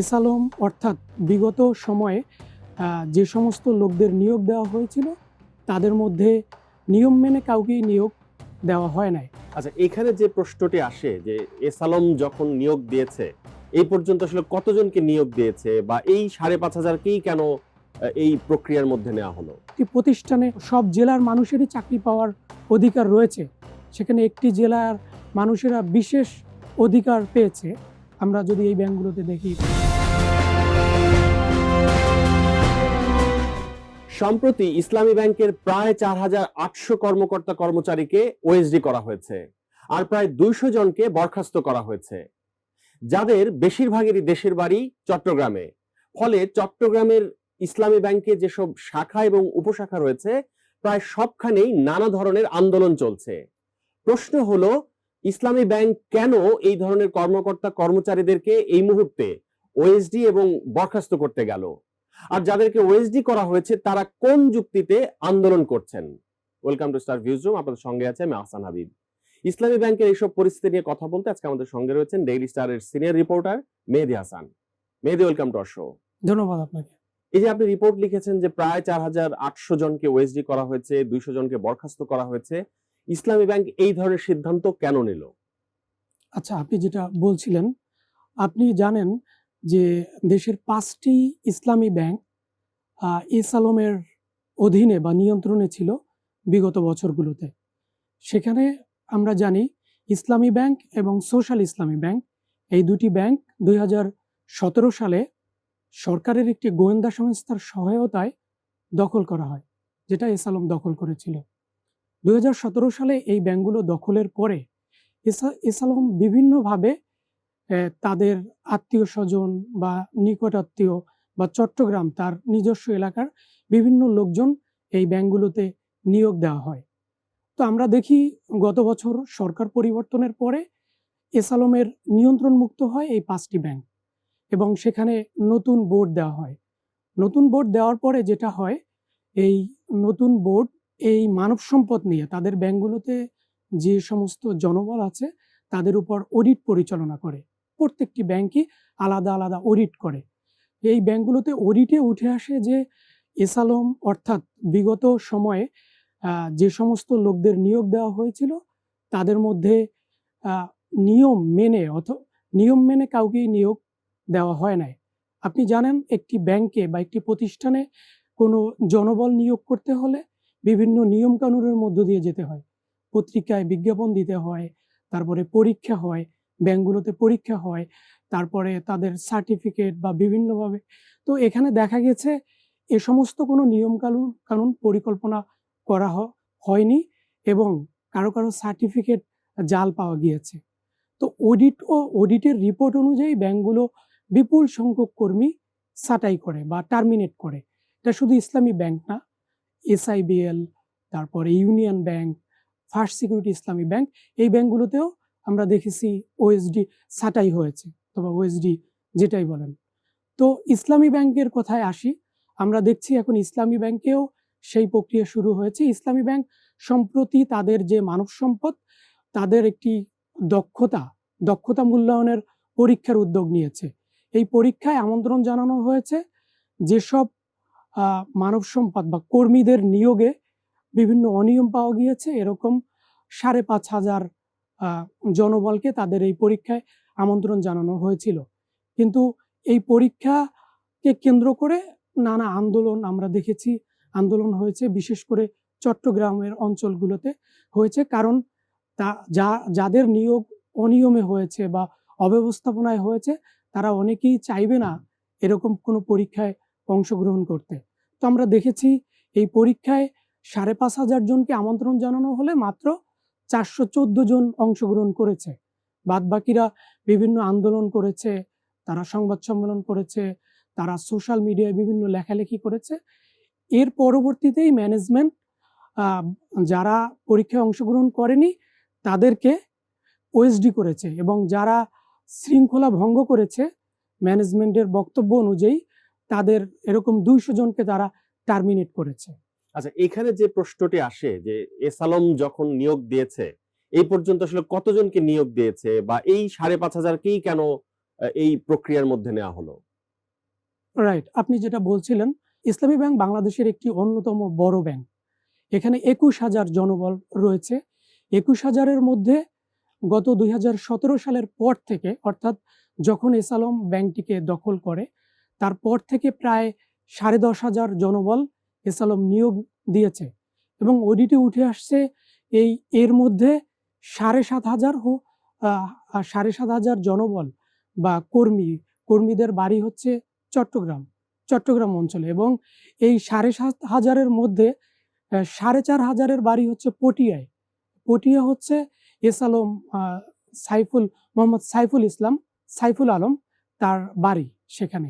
এসালম অর্থাৎ বিগত সময়ে যে সমস্ত লোকদের নিয়োগ দেওয়া হয়েছিল তাদের মধ্যে নিয়ম মেনে কাউকেই নিয়োগ দেওয়া হয় নাই। আচ্ছা এখানে যে প্রশ্নটি আসে যে এসালম যখন নিয়োগ দিয়েছে এই পর্যন্ত আসলে কতজনকে নিয়োগ দিয়েছে বা এই সাড়ে পাঁচ হাজারকেই কেন এই প্রক্রিয়ার মধ্যে নেওয়া হলো? একটি প্রতিষ্ঠানে সব জেলার মানুষেরই চাকরি পাওয়ার অধিকার রয়েছে। সেখানে একটি জেলার মানুষেরা বিশেষ অধিকার পেয়েছে। আমরা যদি এই ব্যাংকগুলোতে দেখি। সম্প্রতি ইসলামী ব্যাংকের প্রায় চার হাজার আটশো কর্মকর্তা কর্মচারীকে ওএসডি করা হয়েছে আর প্রায় দুইশো জনকে বরখাস্ত করা হয়েছে। যাদের বেশিরভাগেরই দেশের বাড়ি চট্টগ্রামে। ফলে চট্টগ্রামের ইসলামী ব্যাংকে যেসব শাখা এবং উপশাখা রয়েছে, প্রায় সবখানেই নানা ধরনের আন্দোলন চলছে। প্রশ্ন হলো, ইসলামী ব্যাংক কেন এই ধরনের কর্মকর্তা কর্মচারীদেরকে এই মুহূর্তে ওএসডি এবং বরখাস্ত করতে গেল। আর যাদেরকে ওএসডি করা হয়েছে তারা কোন যুক্তিতে আন্দোলন করছেন? Welcome to star views room আপনাদের সঙ্গে আছে আমি আহসান হাবিব। ইসলামী ব্যাংকের এইসব পরিস্থিতি নিয়ে কথা বলতে আজকে আমাদের সঙ্গে রয়েছেন ডেইলি স্টারের senior reporter Mehedi Hasan. Mehedi welcome to show ধন্যবাদ আপনাকে। এই যে আপনি রিপোর্ট লিখেছেন যে প্রায় চার হাজার আটশো জনকে ওএসডি করা হয়েছে দুইশো জনকে বরখাস্ত করা হয়েছে ইসলামী ব্যাংক এই ধরনের সিদ্ধান্ত কেন নিল? আচ্ছা আপনি যেটা বলছিলেন আপনি জানেন যে দেশের পাঁচটি ইসলামী ব্যাংক এস অধীনে বা নিয়ন্ত্রণে ছিল বিগত বছরগুলোতে। সেখানে আমরা জানি ইসলামী ব্যাংক এবং সোশ্যাল ইসলামী ব্যাংক। এই দুটি ব্যাংক দু হাজার সতেরো সালে সরকারের একটি গোয়েন্দা সংস্থার সহায়তায় দখল করা হয়, যেটা এস আলম দখল করেছিল। দু হাজার সতেরো সালে এই ব্যাংকগুলো দখলের পরে এসা- এসালম বিভিন্নভাবে তাদের আত্মীয় স্বজন বা নিকট আত্মীয় বা চট্টগ্রাম তার নিজস্ব এলাকার বিভিন্ন লোকজন এই ব্যাংকগুলোতে নিয়োগ দেওয়া হয়। তো আমরা দেখি গত বছর সরকার পরিবর্তনের পরে এসালমের নিয়ন্ত্রণ মুক্ত হয় এই পাঁচটি ব্যাংক এবং সেখানে নতুন বোর্ড দেওয়া হয়। নতুন বোর্ড দেওয়ার পরে যেটা হয়, এই নতুন বোর্ড এই মানব সম্পদ নিয়ে তাদের ব্যাংকগুলোতে যে সমস্ত জনবল আছে তাদের উপর অডিট পরিচালনা করে। প্রত্যেকটি ব্যাংকই আলাদা আলাদা অডিট করে। এই ব্যাংকগুলোতে অডিটে উঠে আসে যে এসালম অর্থাৎ বিগত সময়ে যে সমস্ত লোকদের নিয়োগ দেওয়া হয়েছিল, তাদের মধ্যে নিয়ম মেনে অথ, নিয়ম মেনে কাউকেই নিয়োগ দেওয়া হয় নাই। আপনি জানেন একটি ব্যাংকে বা একটি প্রতিষ্ঠানে কোনো জনবল নিয়োগ করতে হলে বিভিন্ন নিয়ম কানুনের মধ্য দিয়ে যেতে হয়। পত্রিকায় বিজ্ঞাপন দিতে হয়, তারপরে পরীক্ষা হয় ব্যাংকগুলোতে পরীক্ষা হয়, তারপরে তাদের সার্টিফিকেট বা বিভিন্নভাবে। তো এখানে দেখা গেছে এ সমস্ত কোনো নিয়ম কানুন কানুন পরিকল্পনা করা হয়নি এবং কারও কারও সার্টিফিকেট জাল পাওয়া গিয়েছে। তো অডিট ও অডিটের রিপোর্ট অনুযায়ী ব্যাংকগুলো বিপুল সংখ্যক কর্মী ছাঁটাই করে বা টার্মিনেট করে। এটা শুধু ইসলামী ব্যাংক না, এসআইবিএল, তারপরে union bank, first security Islami bank, এই ব্যাংকগুলোতেও আমরা দেখেছি ওএসডি ছাঁটাই হয়েছে, অথবা ওএসডি যেটাই বলেন। তো ইসলামী ব্যাংকের কথায় আসি, আমরা দেখছি এখন ইসলামী ব্যাংকেও সেই প্রক্রিয়া শুরু হয়েছে। ইসলামী ব্যাংক সম্প্রতি তাদের যে মানব সম্পদ, তাদের একটি দক্ষতা দক্ষতা মূল্যায়নের পরীক্ষার উদ্যোগ নিয়েছে। এই পরীক্ষায় আমন্ত্রণ জানানো হয়েছে যেসব মানব সম্পদ বা কর্মীদের নিয়োগে বিভিন্ন অনিয়ম পাওয়া গিয়েছে। এরকম সাড়ে পাঁচ হাজার জনবলকে তাদের এই পরীক্ষায় আমন্ত্রণ জানানো হয়েছিল। কিন্তু এই পরীক্ষাকে কেন্দ্র করে নানা আন্দোলন আমরা দেখেছি। আন্দোলন হয়েছে বিশেষ করে চট্টগ্রামের অঞ্চলগুলোতে হয়েছে। কারণ তা, যা, যাদের নিয়োগ অনিয়মে হয়েছে বা অব্যবস্থাপনায় হয়েছে, তারা অনেকেই চাইবে না এরকম কোনো পরীক্ষায় অংশগ্রহণ করতে। তো আমরা দেখেছি এই পরীক্ষায় সাড়ে পাঁচ হাজার জনকে আমন্ত্রণ জানানো হলে মাত্র চারশো চোদ্দ জন অংশগ্রহণ করেছে। বাদ বাকিরা বিভিন্ন আন্দোলন করেছে, তারা সংবাদ সম্মেলন করেছে, তারা সোশ্যাল মিডিয়ায় বিভিন্ন লেখালেখি করেছে। এর পরবর্তীতেই ম্যানেজমেন্ট যারা পরীক্ষায় অংশগ্রহণ করেনি, তাদেরকে ওএসডি করেছে এবং যারা শৃঙ্খলা ভঙ্গ করেছে, ম্যানেজমেন্টের বক্তব্য অনুযায়ী তাদের এরকম দুইশো জনকে তারা টার্মিনেট করেছে। আচ্ছা এখানে যে প্রশ্নটি আসে যে এসালম যখন নিয়োগ দিয়েছে, এই পর্যন্ত আসলে কতজনকে নিয়োগ দিয়েছে বা এই সাড়ে পাঁচ হাজারকেই কেন এই প্রক্রিয়ার মধ্যে নেওয়া হলো? রাইট আপনি যেটা বলছিলেন, ইসলামী ব্যাংক বাংলাদেশের একটি অন্যতম বড় ব্যাংক। এখানে একুশ হাজার জনবল রয়েছে। একুশ হাজারের মধ্যে গত দুই হাজার সতেরো সালের পর থেকে, অর্থাৎ যখন এসালম ব্যাংকটিকে দখল করে, তারপর থেকে প্রায় সাড়ে দশ হাজার জনবল এসালম নিয়োগ দিয়েছে এবং ওডিটি উঠে আসছে এই এর মধ্যে সাড়ে সাত হাজার সাড়ে সাত হাজার জনবল বা কর্মী, কর্মীদের বাড়ি হচ্ছে চট্টগ্রাম চট্টগ্রাম অঞ্চলে এবং এই সাড়ে সাত হাজারের মধ্যে সাড়ে চার হাজারের বাড়ি হচ্ছে পটিয়ায়। পটিয়া হচ্ছে এস আলম সাইফুল, মোহাম্মদ সাইফুল ইসলাম, সাইফুল আলম তার বাড়ি সেখানে।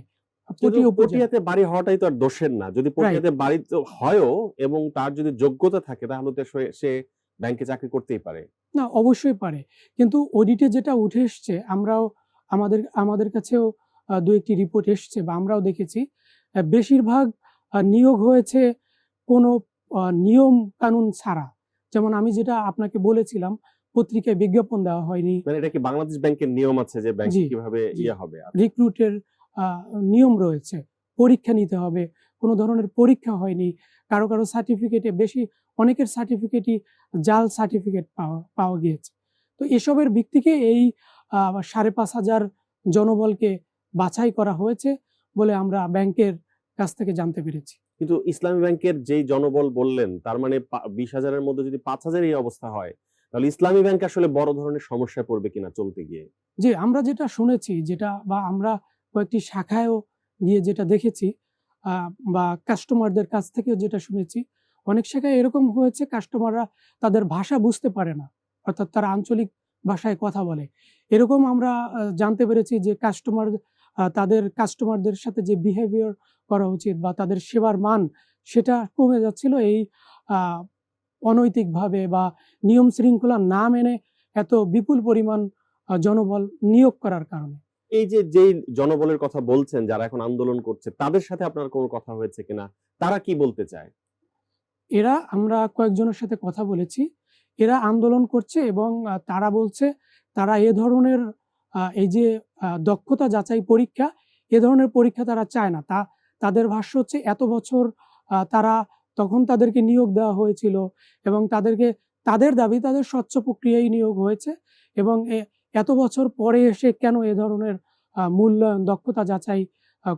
পটিয়াতে বাড়ি হওয়াটাই তো আর দোষের না। যদি পটিয়াতে বাড়ি তো হয়ও এবং তার যদি যোগ্যতা থাকে তাহলে তো সে- ব্যাংকে চাকরি করতেই পারে। না অবশ্যই পারে। কিন্তু অডিটে যেটা উঠে এসছে আমরাও আমাদের আমাদের কাছেও দু একটি রিপোর্ট এসছে বা আমরাও দেখেছি। বেশিরভাগ নিয়োগ হয়েছে কোনো নিয়ম কানুন ছাড়া। যেমন আমি যেটা আপনাকে বলেছিলাম পত্রিকায় বিজ্ঞাপন দেওয়া হয়নি। মানে এটা কি বাংলাদেশ ব্যাংকের নিয়ম আছে যে ব্যাংক কীভাবে ইয়ে হবে? রিক্রুটের নিয়ম রয়েছে। পরীক্ষা নিতে হবে। কোনো ধরনের পরীক্ষা হয়নি। কারও কারও সার্টিফিকেটে বেশি অনেকের সার্টিফিকেটই জাল সার্টিফিকেট পাওয়া পাওয়া গিয়েছে। তো এসবের ভিত্তিকে এই সাড়ে পাঁচ হাজার জনবলকে বাছাই করা হয়েছে বলে আমরা ব্যাংকের কাছ থেকে জানতে পেরেছি। কিন্তু ইসলামী ব্যাংকের যেই জনবল বললেন তার মানে বিশ হাজারের মধ্যে যদি পাঁচ হাজার এই অবস্থা হয় তাহলে ইসলামী ব্যাংক আসলে বড় ধরনের সমস্যায় পড়বে কিনা চলতে গিয়ে? যে আমরা যেটা শুনেছি যেটা বা আমরা কয়েকটি শাখায়ও গিয়ে যেটা দেখেছি বা কাস্টমারদের কাছ থেকেও যেটা শুনেছি, অনেক শাখায় এরকম হয়েছে কাস্টমাররা তাদের ভাষা বুঝতে পারে না, অর্থাৎ তারা আঞ্চলিক ভাষায় কথা বলে। এরকম আমরা জানতে পেরেছি যে কাস্টমার তাদের কাস্টমারদের সাথে যে বিহেভিয়ার করা উচিত বা তাদের সেবার মান সেটা কমে যাচ্ছিল, এই অনৈতিকভাবে বা নিয়ম শৃঙ্খলা না মেনে এত বিপুল পরিমাণ জনবল নিয়োগ করার কারণে। এই যে যেই জনবলের কথা বলছেন, যারা এখন আন্দোলন করছে, তাদের সাথে আপনার কোনো কথা হয়েছে কিনা? তারা কি বলতে চায়? এরা, আমরা কয়েকজনের সাথে কথা বলেছি। এরা আন্দোলন করছে এবং তারা বলছে তারা এ ধরনের এই যে দক্ষতা যাচাই পরীক্ষা, এ ধরনের পরীক্ষা তারা চায় না। তা, তাদের ভাষ্য হচ্ছে এত বছর তারা তখন তাদেরকে নিয়োগ দেওয়া হয়েছিল এবং তাদেরকে, তাদের দাবি তাদের স্বচ্ছ প্রক্রিয়ায় নিয়োগ হয়েছে এবং এত বছর পরে এসে কেন এ ধরনের মূল্যায়ন, দক্ষতা যাচাই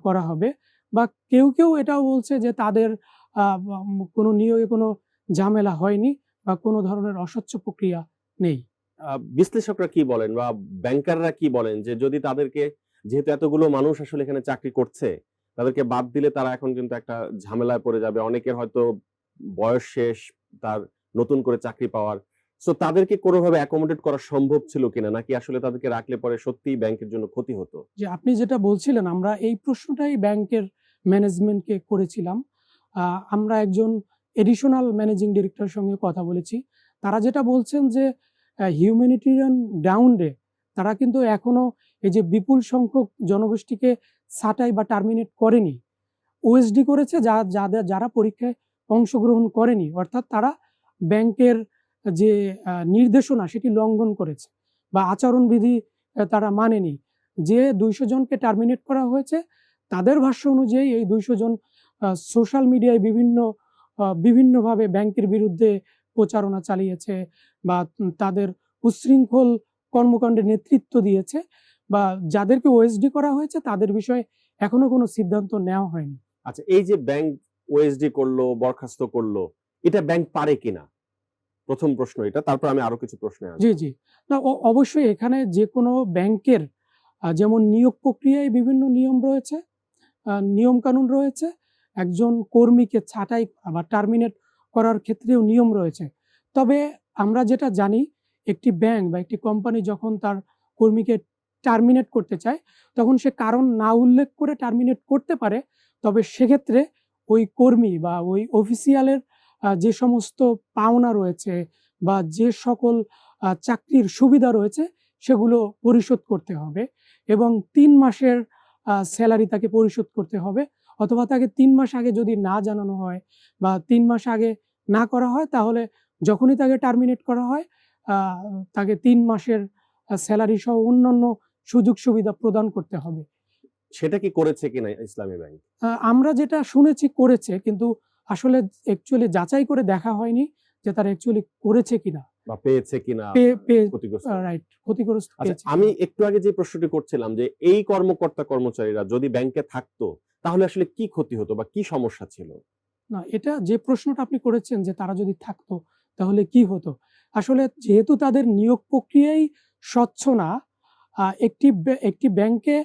করা হবে? বা কেউ কেউ এটাও বলছে যে তাদের কোনো নিয়োগে কোনো ঝামেলা হয়নি বা কোনো ধরনের অস্বচ্ছ প্রক্রিয়া নেই। বিশ্লেষকরা কি বলেন বা ব্যাংকাররা কি বলেন যে যদি তাদেরকে, যেহেতু এতগুলো মানুষ আসলে এখানে চাকরি করছে, তাদেরকে বাদ দিলে তারা এখন কিন্তু একটা ঝামেলায় পড়ে যাবে। অনেকের হয়তো বয়স শেষ, তার নতুন করে চাকরি পাওয়ার সো তাদেরকে কোনোভাবে অ্যাকোমোডেট করা সম্ভব ছিল কিনা? নাকি আসলে তাদেরকে রাখলে পরে সত্যিই ব্যাংকের জন্য ক্ষতি হতো? যে আপনি যেটা বলছিলেন, আমরা এই প্রশ্নটাই ব্যাংকের ম্যানেজমেন্টকে করেছিলাম। আমরা একজন এডিশনাল ম্যানেজিং ডিরেক্টরের সঙ্গে কথা বলেছি। তারা যেটা বলছেন যে হিউম্যানিটেরিয়ান গ্রাউন্ডে তারা কিন্তু এখনও এই যে বিপুল সংখ্যক জনগোষ্ঠীকে ছাঁটাই বা টার্মিনেট করেনি। ওএসডি করেছে, যা, যাদের, যারা পরীক্ষায় অংশগ্রহণ করেনি। অর্থাৎ তারা ব্যাংকের যে নির্দেশনা সেটি লঙ্ঘন করেছে বা আচরণবিধি তারা মানেনি। যে দুইশো জনকে টার্মিনেট করা হয়েছে, তাদের ভাষ্য অনুযায়ী এই দুইশো জন সোশ্যাল মিডিয়ায় বিভিন্ন বিভিন্নভাবে ব্যাংকের বিরুদ্ধে প্রচারণা চালিয়েছে বা তাদের উচ্ছৃঙ্খল কর্মকাণ্ডে নেতৃত্ব দিয়েছে বা যাদেরকে ওএসডি করা হয়েছে, তাদের বিষয়ে এখনও কোনো সিদ্ধান্ত নেওয়া হয়নি। আচ্ছা এই যে ব্যাংক ওএসডি করল, বরখাস্ত করল, এটা ব্যাংক পারে কিনা? প্রথম প্রশ্ন এটা, তারপর আমি আরও কিছু প্রশ্ন জি জি। না অবশ্যই এখানে যে কোনো ব্যাংকের যেমন নিয়োগ প্রক্রিয়ায় বিভিন্ন নিয়ম রয়েছে নিয়ম কানুন রয়েছে, একজন কর্মীকে ছাঁটাই বা টার্মিনেট করার ক্ষেত্রেও নিয়ম রয়েছে। তবে আমরা যেটা জানি, একটি ব্যাংক বা একটি কোম্পানি যখন তার কর্মীকে টার্মিনেট করতে চায়, তখন সে কারণ না উল্লেখ করে টার্মিনেট করতে পারে, তবে সেক্ষেত্রে ওই কর্মী বা ওই অফিসিয়ালের যে সমস্ত পাওনা রয়েছে বা যে সকল চাকরির সুবিধা রয়েছে সেগুলো পরিশোধ করতে হবে এবং তিন মাসের স্যালারি তাকে পরিশোধ করতে হবে অথবা তাকে তিন মাস আগে যদি না জানানো হয় বা তিন মাস আগে না করা হয় তাহলে যখনই তাকে টার্মিনেট করা হয় তাকে তিন মাসের স্যালারি সহ অন্যান্য সুযোগ সুবিধা প্রদান করতে হবে। সেটা কি করেছে কিনা ইসলামী ব্যাংক? আমরা যেটা শুনেছি করেছে কিন্তু আসলে অ্যাকচুয়ালি যাচাই করে দেখা হয়নি যে তারা অ্যাকচুয়ালি করেছে কিনা। বা পেয়েছে কিনা রাইট ক্ষতিগ্রস্ত। আচ্ছা আমি একটু আগে যে প্রশ্নটি করছিলাম যে এই কর্মকর্তা কর্মচারীরা যদি ব্যাংকে থাকতো তাহলে আসলে কি ক্ষতি হতো বা কি সমস্যা ছিল? না এটা যে প্রশ্নটা আপনি করেছেন যে তারা যদি থাকতো তাহলে কি হতো? আসলে যেহেতু তাদের নিয়োগ প্রক্রিয়াই স্বচ্ছ না একটি একটি ব্যাংকে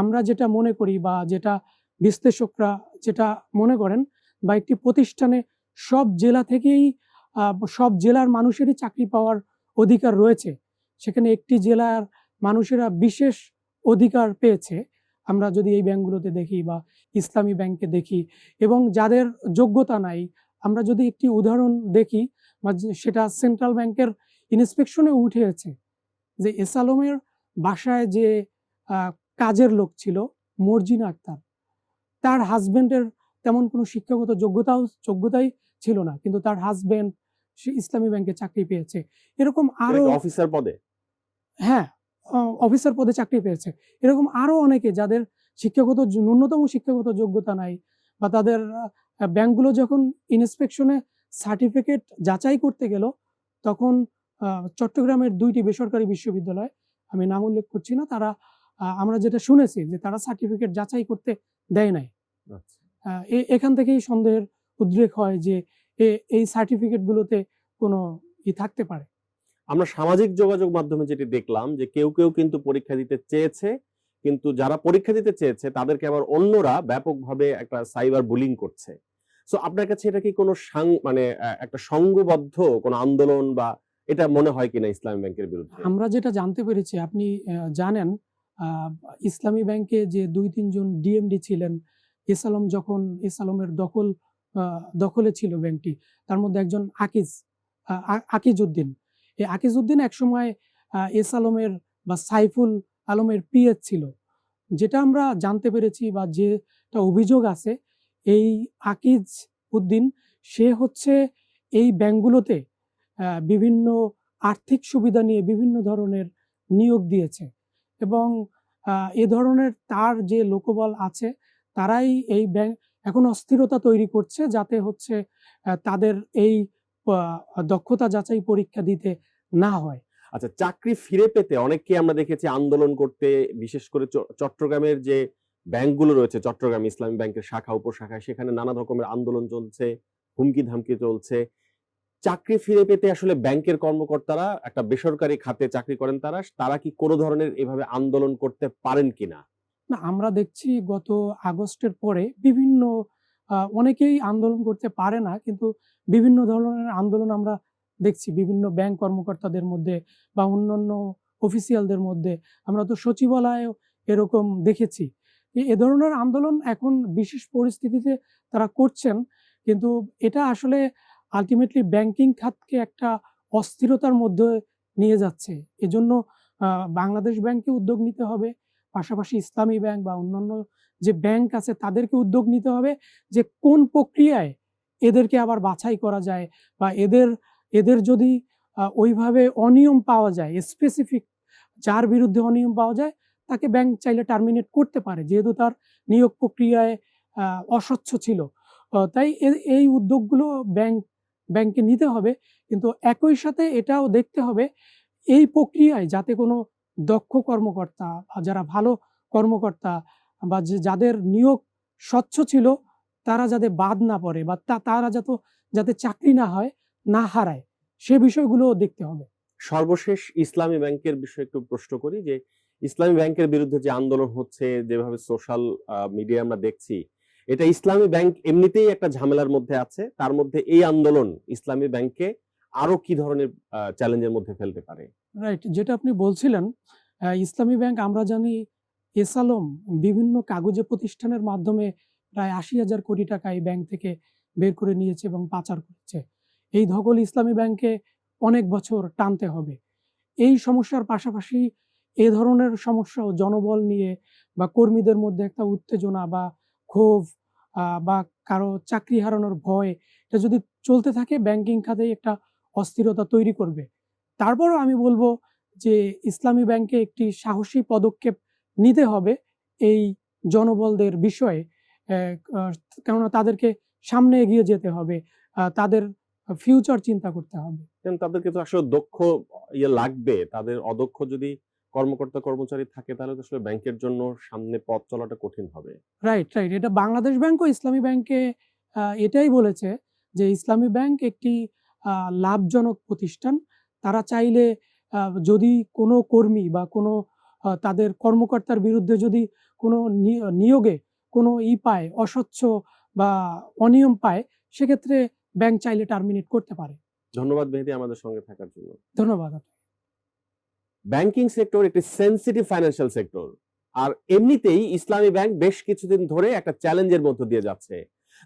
আমরা যেটা মনে করি বা যেটা বিশ্লেষকরা যেটা মনে করেন বা একটি প্রতিষ্ঠানে সব জেলা থেকেই সব জেলার মানুষেরই চাকরি পাওয়ার অধিকার রয়েছে। সেখানে একটি জেলার মানুষেরা বিশেষ অধিকার পেয়েছে। আমরা যদি এই ব্যাংকগুলোতে দেখি বা ইসলামী ব্যাংকে দেখি এবং যাদের যোগ্যতা নাই, আমরা যদি একটি উদাহরণ দেখি বা সেটা সেন্ট্রাল ব্যাংকের ইন্সপেকশনে উঠেছে যে এসালমের বাসায় যে কাজের লোক ছিল, মর্জিনা আক্তার তার হাজবেন্ডের তেমন কোনো শিক্ষাগত যোগ্যতাও যোগ্যতাই ছিল না। কিন্তু তার হাজবেন্ড সে ইসলামী ব্যাংকে চাকরি পেয়েছে। এরকম আরও অফিসার পদে? হ্যাঁ অফিসার পদে চাকরি পেয়েছে। এরকম আরও অনেকে যাদের শিক্ষাগত ন্যূনতম শিক্ষাগত যোগ্যতা নাই বা তাদের ব্যাংকগুলো যখন ইন্সপেকশনে সার্টিফিকেট যাচাই করতে গেল তখন চট্টগ্রামের দুইটি বেসরকারি বিশ্ববিদ্যালয় আমি নাম উল্লেখ করছি না তারা আমরা যেটা শুনেছি যে তারা সার্টিফিকেট যাচাই করতে দেয় নাই। এখান থেকেই সন্দেহের উদ্রেক হয় যে এই সার্টিফিকেটগুলোতে কোনো ই থাকতে পারে। আমরা সামাজিক যোগাযোগ মাধ্যমে যেটি দেখলাম যে কেউ কেউ কিন্তু পরীক্ষা দিতে চেয়েছে কিন্তু যারা পরীক্ষা দিতে চেয়েছে তাদেরকে আবার অন্যরা ব্যাপকভাবে একটা সাইবার বুলিং করছে। সো আপনার কাছে এটা কি কোনো সাং- মানে একটা সংঘবদ্ধ কোনো আন্দোলন বা এটা মনে হয় কিনা ইসলামী ব্যাংকের বিরুদ্ধে? আমরা যেটা জানতে পেরেছি আপনি জানেন আহ, ইসলামী ব্যাংকে যে দুই তিনজন ডিএমডি ছিলেন এস আলম যখন এস আলমের দখল দখলে ছিল ব্যাংকটি তার মধ্যে একজন আকিজ আহ, আ- আকিজ উদ্দিন এই আকিজ উদ্দিন একসময় এস আলমের বা সাইফুল আলমের পিএস ছিল। যেটা আমরা জানতে পেরেছি বা যেটা অভিযোগ আছে এই আকিজ উদ্দিন সে হচ্ছে এই ব্যাংকগুলোতে বিভিন্ন আর্থিক সুবিধা নিয়ে বিভিন্ন ধরনের নিয়োগ দিয়েছে। এবং এ ধরনের তার যে লোকবল আছে তারাই এই ব্যাংক এখন অস্থিরতা তৈরি করছে যাতে হচ্ছে তাদের এই দক্ষতা যাচাই পরীক্ষা দিতে না হয়। আচ্ছা চাকরি ফিরে পেতে অনেককে আমরা দেখেছি আন্দোলন করতে, বিশেষ করে চট্টগ্রামের যে ব্যাংকগুলো রয়েছে, চট্টগ্রাম ইসলামী ব্যাংকের শাখা, উপশাখা, সেখানে নানা রকমের আন্দোলন চলছে হুমকি ধামকি চলছে। চাকরি ফিরে পেতে আসলে ব্যাংকের কর্মকর্তারা একটা বেসরকারি খাতে চাকরি করেন তারা তারা কি কোনো ধরনের এভাবে আন্দোলন করতে পারেন কিনা? না, আমরা দেখছি গত আগস্টের পরে বিভিন্ন অনেকেই আন্দোলন করতে পারে না, কিন্তু বিভিন্ন ধরনের আন্দোলন আমরা দেখছি। বিভিন্ন ব্যাংক কর্মকর্তাদের মধ্যে বা অন্যান্য অফিসিয়ালদের মধ্যে আমরা তো সচিবালয়েও এরকম দেখেছি। এ- ধরনের আন্দোলন এখন বিশেষ পরিস্থিতিতে তারা করছেন, কিন্তু এটা আসলে আলটিমেটলি ব্যাংকিং খাতকে একটা অস্থিরতার মধ্যে নিয়ে যাচ্ছে। এজন্য বাংলাদেশ ব্যাংকে উদ্যোগ নিতে হবে। পাশাপাশি ইসলামী ব্যাংক বা অন্যান্য যে ব্যাংক আছে তাদেরকে উদ্যোগ নিতে হবে যে কোন প্রক্রিয়ায় এদেরকে আবার বাছাই করা যায় বা এদের এদের যদি ওইভাবে অনিয়ম পাওয়া যায় স্পেসিফিক যার বিরুদ্ধে অনিয়ম পাওয়া যায়, তাকে ব্যাংক চাইলে টার্মিনেট করতে পারে, যেহেতু তার নিয়োগ প্রক্রিয়ায় অস্বচ্ছ ছিল। তাই এই উদ্যোগগুলো ব্যাংক, ব্যাংকে নিতে হবে। কিন্তু একই সাথে এটাও দেখতে হবে, এই প্রক্রিয়ায় যাতে কোনো দক্ষ কর্মকর্তা বা যারা ভালো কর্মকর্তা বা যাদের নিয়োগ স্বচ্ছ ছিল, তারা যাতে বাদ না পড়ে বা তারা যাতে যাতে চাকরি না হয়, না হারায়, সে বিষয়গুলো দেখতে হবে। সর্বশেষ ইসলামী ব্যাংকের বিষয়ে একটু প্রশ্ন করি যে, ইসলামী ব্যাংকের বিরুদ্ধে যে আন্দোলন হচ্ছে, যেভাবে সোশ্যাল মিডিয়া আমরা দেখছি, এটা ইসলামী ব্যাংক এমনিতেই একটা ঝামেলার মধ্যে আছে। তার মধ্যে এই আন্দোলন ইসলামী ব্যাংককে আরও কি ধরনের চ্যালেঞ্জের মধ্যে ফেলতে পারে? রাইট যেটা আপনি বলছিলেন ইসলামী ব্যাংক, আমরা জানি এসালম বিভিন্ন কাগজে প্রতিষ্ঠানের মাধ্যমে প্রায় আশি হাজার কোটি টাকা এই ব্যাংক থেকে বের করে নিয়েছে এবং পাচার করেছে। এই ধকল ইসলামী ব্যাংকে অনেক বছর টানতে হবে। এই সমস্যার পাশাপাশি এ ধরনের সমস্যাও জনবল নিয়ে বা কর্মীদের মধ্যে একটা উত্তেজনা বা ক্ষোভ বা কারও চাকরি হারানোর ভয়, এটা যদি চলতে থাকে, ব্যাংকিং খাতে একটা অস্থিরতা তৈরি করবে। তারপরও আমি বলব যে ইসলামী ব্যাংকে একটি সাহসী পদক্ষেপ নিতে হবে এই জনবলদের বিষয়ে। কেননা তাদেরকে সামনে এগিয়ে যেতে হবে তাদের ফিউচার চিন্তা করতে হবে। তাদেরকে তো আসলে দক্ষ ইয়ে লাগবে তাদের অদক্ষ যদি কর্মকর্তা কর্মচারী থাকে তাহলে তো আসলে ব্যাংকের জন্য সামনে পথ চলাটা কঠিন হবে। রাইট রাইট এটা বাংলাদেশ ব্যাংক ও ইসলামী ব্যাংকে এটাই বলেছে যে ইসলামী ব্যাংক একটি লাভজনক প্রতিষ্ঠান। তারা চাইলে যদি কোনো কর্মী বা কোনো তাদের কর্মকর্তার বিরুদ্ধে যদি কোনো নিয়োগে কোনো ই পায় অস্বচ্ছ বা অনিয়ম পায় সেক্ষেত্রে ব্যাংক চাইলে টার্মিনেট করতে পারে। ধন্যবাদ মেহেদি আমাদের সঙ্গে থাকার জন্য। ধন্যবাদ ব্যাংকিং সেক্টর একটি সেন্সিটিভ ফাইন্যান্সিয়াল সেক্টর। আর এমনিতেই ইসলামী ব্যাংক বেশ কিছুদিন ধরে একটা চ্যালেঞ্জের মধ্য দিয়ে যাচ্ছে।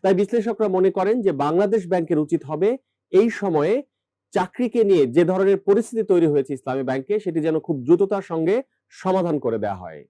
তাই বিশ্লেষকরা মনে করেন যে বাংলাদেশ ব্যাংকের উচিত হবে এই সময়ে চাকরিকে নিয়ে যে ধরনের পরিস্থিতি তৈরি হয়েছে ইসলামী ব্যাংকে, সেটি যেন খুব দ্রুততার সঙ্গে সমাধান করে দেওয়া হয়।